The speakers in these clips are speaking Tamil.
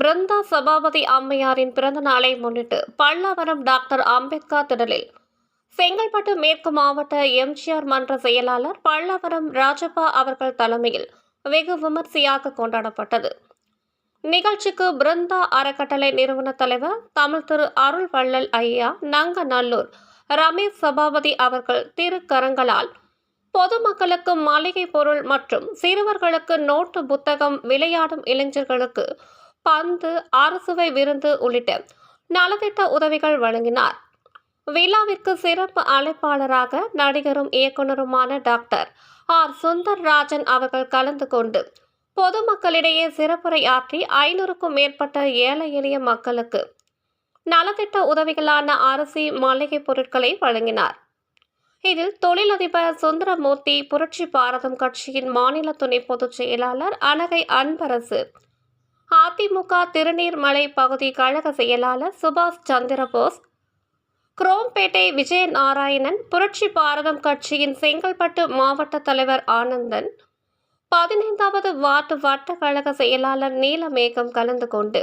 பிருந்தா சபாபதி அம்மையாரின் பிறந்த நாளை முன்னிட்டு பல்லாவரம் டாக்டர் அம்பேத்கர் திடலில். செங்கல்பட்டு மேற்கு மாவட்ட எம்ஜிஆர் மன்ற செயலாளர் பல்லாவரம் ராஜப்பா அவர்கள் தலைமையில் வெகு விமர்சையாக கொண்டாடப்பட்டது. நிகழ்ச்சிக்கு பிருந்தா அறக்கட்டளை நிறுவன தலைவர் தமிழ் திரு அருள் வள்ளல் ஐயா நங்கநல்லூர் ரமேஷ் சபாபதி அவர்கள் திருக்கரங்களால் பொதுமக்களுக்கு மளிகை பொருள் மற்றும் சிறுவர்களுக்கு நோட்டு புத்தகம் விளையாடும் இளைஞர்களுக்கு பந்து அறுசுவை விருந்து உள்ளிட்ட நலத்திட்ட உதவிகள் வழங்கினார். விழாவிற்கு சிறப்பு அழைப்பாளராக நடிகரும் இயக்குனருமான டாக்டர் ஆர். சுந்தர்ராஜன் அவர்கள் கலந்து கொண்டு பொதுமக்களிடையே சிறப்புரையாற்றி ஐநூறுக்கும் மேற்பட்ட ஏழை எளிய மக்களுக்கு நலத்திட்ட உதவிகளான அரிசி மளிகை பொருட்களை வழங்கினார். இதில் தொழிலதிபர் சுந்தரமூர்த்தி புரட்சி பாரதம் கட்சியின் மாநில துணை பொதுச் செயலாளர் அனகை அன்பரசு அதிமுக திருநீர்மலை பகுதி கழக செயலாளர் சுபாஷ் சந்திரபோஸ் குரோம்பேட்டை விஜய நாராயணன் புரட்சி பாரதம் கட்சியின் செங்கல்பட்டு மாவட்ட தலைவர் ஆனந்தன் பதினைந்தாவது வார்டு வட்ட கழக செயலாளர் நீலமேகம் கலந்து கொண்டு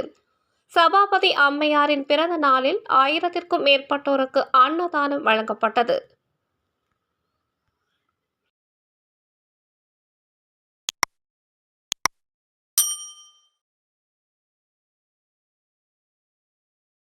சபாபதி அம்மையாரின் பிறந்த நாளில் ஆயிரத்திற்கும் மேற்பட்டோருக்கு அன்னதானம் வழங்கப்பட்டது.